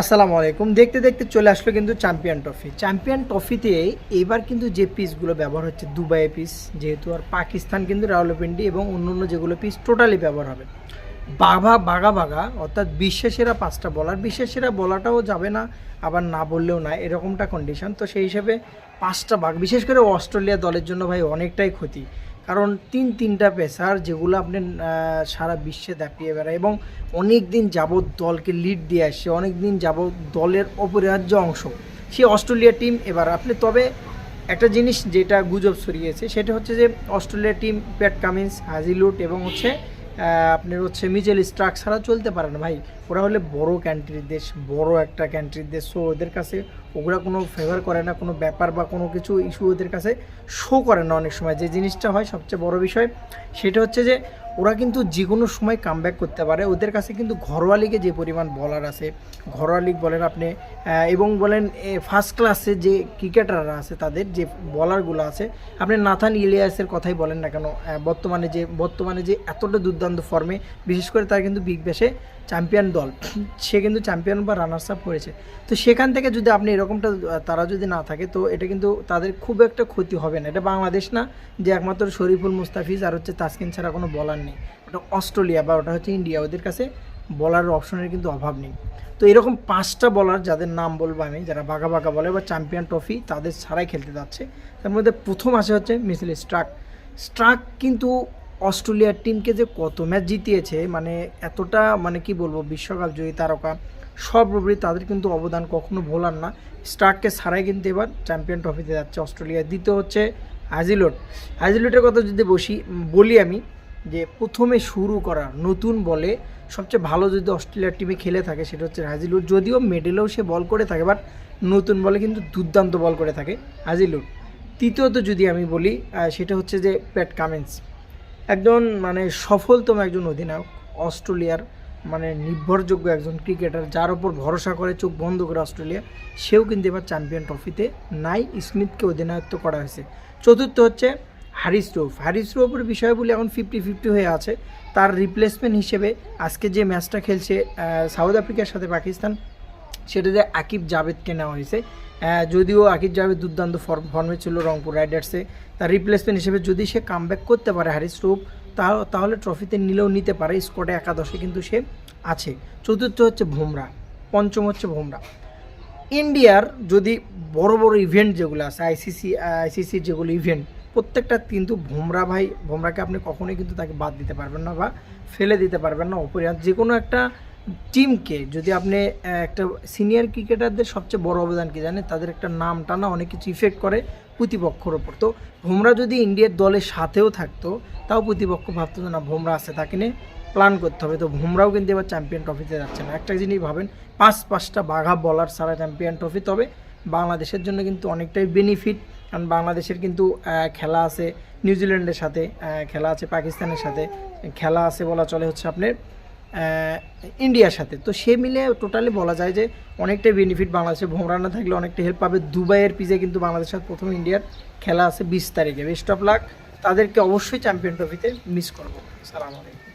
আসসালামু আলাইকুম। দেখতে দেখতে চলে আসলো কিন্তু চ্যাম্পিয়ন ট্রফি চ্যাম্পিয়ন ট্রফিতে এবার কিন্তু যে পিসগুলো ব্যবহার হচ্ছে, দুবাই পিস যেহেতু আর পাকিস্তান কিন্তু রাওয়ালপিন্ডি এবং অন্য অন্য যেগুলো পিস টোটালি ব্যবহার হবে। বাঘা বাঘা বাঘা, অর্থাৎ বিশ্বের সেরা পাঁচটা বলার বিশ্বের সেরা বলাটাও যাবে না, আবার না বললেও না, এরকমটা কন্ডিশন তো সেই হিসেবে পাঁচটা বাঘ, বিশেষ করে অস্ট্রেলিয়া দলের জন্য ভাই অনেকটাই ক্ষতি। কারণ তিন তিনটা পেসার যেগুলো আপনি সারা বিশ্বে দাপিয়ে বেড়ায় এবং অনেক দিন যাবৎ দলকে লিড দিয়ে আসছে অনেক দিন যাবৎ দলের অপরিহার্য অংশ। সে অস্ট্রেলিয়া টিম এবার, আপনি তবে একটা জিনিস যেটা গুজব ছড়িয়েছে, সেটা হচ্ছে যে Australia team Pat Cummins Hazlewood এবং হচ্ছে আপনার হচ্ছে মিজেল স্ট্রাক ছাড়া চলতে পারেন না ভাই। ওরা হলে বড় কান্ট্রির দেশ, বড় একটা কান্ট্রির দেশ। সো ওদের কাছে ওগুলা কোনো ফেভার করে না, কোনো ব্যাপার বা কোনো কিছু ইস্যু ওদের কাছে শো করে না অনেক সময়। যে জিনিসটা হয় সবচেয়ে বড় বিষয়, সেটা হচ্ছে যে ওরা কিন্তু যে কোনো সময় কামব্যাক করতে পারে। ওদের কাছে কিন্তু ঘরোয়া লিগে যে পরিমাণ বলার আছে, ঘরোয়া লিগ বলেন আপনি এবং বলেন ফার্স্ট ক্লাসে যে ক্রিকেটাররা আছে তাদের যে বলারগুলো আছে, আপনি নাথান ইলিয়াসের কথাই বলেন না কেন বর্তমানে যে বর্তমানে যে এতটা দুর্দান্ত ফর্মে বিশেষ করে তার কিন্তু বিগ ব্যাশে চ্যাম্পিয়ন দল, সে কিন্তু চ্যাম্পিয়ন বা রানার্স আপ করেছে তো সেখান থেকে যদি আপনি এরকমটা তারা যদি না থাকে, তো এটা কিন্তু তাদের খুব একটা ক্ষতি হবে না। এটা বাংলাদেশ না, যে একমাত্র শরীফুল মুস্তাফিজ আর হচ্ছে তাসকিন ছাড়া কোনো বলার নেই। ওটা অস্ট্রেলিয়া বা ওটা হচ্ছে ইন্ডিয়া, ওদের কাছে বলার অপশনের কিন্তু অভাব নেই। তো এরকম পাঁচটা বলার যাদের নাম বলব আমি, যারা বাঘা বাঘা বলে বা চ্যাম্পিয়ন ট্রফি তাদের ছাড়াই খেলতে যাচ্ছে। তার মধ্যে প্রথম আসে হচ্ছে মিসেল স্ট্রাক। স্ট্রাক কিন্তু অস্ট্রেলিয়ার টিমকে যে কত ম্যাচ জিতিয়েছে মানে এতটা মানে কি বলব, বিশ্বকাপ জয়ী তারকা সব সর্বোপরি তাদের কিন্তু অবদান কখনো ভোলার না। স্ট্রাককে ছাড়াই কিন্তু এবার চ্যাম্পিয়ন ট্রফিতে যাচ্ছে অস্ট্রেলিয়া। দ্বিতীয় হচ্ছে হাজিলোট হাজিলোটের কথা যদি বসি, বলি আমি যে প্রথমে শুরু করা, নতুন বলে সবচেয়ে ভালো যদি অস্ট্রেলিয়ার টিমে খেলে থাকে সেটা হচ্ছে হাজিলুট যদিও মেডেলেও সে বল করে থাকে বাট নতুন বলে কিন্তু দুর্দান্ত বল করে থাকে হাজিলুট তৃতীয়ত যদি আমি বলি সেটা হচ্ছে যে প্যাট কামেন্স একজন মানে সফলতম একজন অধিনায়ক, অস্ট্রেলিয়ার মানে নির্ভরযোগ্য একজন ক্রিকেটার যার ওপর ভরসা করে চোখ বন্ধ করে অস্ট্রেলিয়া, সেও কিন্তু এবার চ্যাম্পিয়ন ট্রফিতে নাই। স্মিথকে অধিনায়ত্ব করা হয়েছে। চতুর্থ হচ্ছে হ্যারিস রোফ। হ্যারিস রোফের বিষয় বলে এখন ফিফটি ফিফটি হয়ে আছে। তার রিপ্লেসমেন্ট হিসেবে আজকে যে ম্যাচটা খেলছে সাউথ আফ্রিকার সাথে পাকিস্তান সেটাতে আকিব জাভেদকে নেওয়া হয়েছে। যদিও আকিব জাভেদ দুর্দান্ত ফর্ম ফর্মে ছিল রংপুর রাইডার্সে তার রিপ্লেসমেন্ট হিসেবে যদি সে কামব্যাক করতে পারে হ্যারিস রুপ তা- তাহলে ট্রফিতে নিলেও নিতে পারে স্কোয়াডে একাদশে, কিন্তু সে আছে। চতুর্থ হচ্ছে ভুমরা পঞ্চম হচ্ছে ভুমরা ইন্ডিয়ার যদি বড় বড় ইভেন্ট যেগুলো আছে আইসিসি আইসিসির যেগুলো ইভেন্ট প্রত্যেকটা কিন্তু ভোমরা ভাই, ভোমরাকে আপনি কখনোই কিন্তু তাকে বাদ দিতে পারবেন না বা ফেলে দিতে পারবেন না। অপরিহার্য যে কোনো একটা টিমকে যদি আপনি একটা সিনিয়র ক্রিকেটারদের সবচেয়ে বড় অবদান কি জানেন? তাদের একটা নাম টানা অনেক কিছু ইফেক্ট করে প্রতিপক্ষর ওপর। তো ভোমরা যদি ইন্ডিয়ার দলের সাথেও থাকতো, তাও প্রতিপক্ষ ভাবতো না, ভোমরা আছে, তাকে নিয়ে প্ল্যান করতে হবে। তো ভুমরাও কিন্তু এবার চ্যাম্পিয়ন ট্রফিতে যাচ্ছে না। একটা জিনিস ভাবেন, পাঁচ পাঁচটা বাঘা বলার সারা চ্যাম্পিয়ন ট্রফি তবে বাংলাদেশের জন্য কিন্তু অনেকটাই বেনিফিট কারণ বাংলাদেশের কিন্তু খেলা আছে নিউজিল্যান্ডের সাথে খেলা আছে পাকিস্তানের সাথে, খেলা আছে বলা চলে হচ্ছে আপনার ইন্ডিয়ার সাথে। তো সে মিলে টোটালি বলা যায় যে অনেকটাই বেনিফিট বাংলাদেশে। ভোমরা না থাকলে অনেকটা হেল্প পাবে। দুবাইয়ের পিজে কিন্তু বাংলাদেশের সাথে প্রথম ইন্ডিয়ার খেলা আছে বিশ তারিখে। বেস্ট অফ লাক তাদেরকে অবশ্যই চ্যাম্পিয়ন ট্রফিতে মিস করব। সালাম আলাইকুম।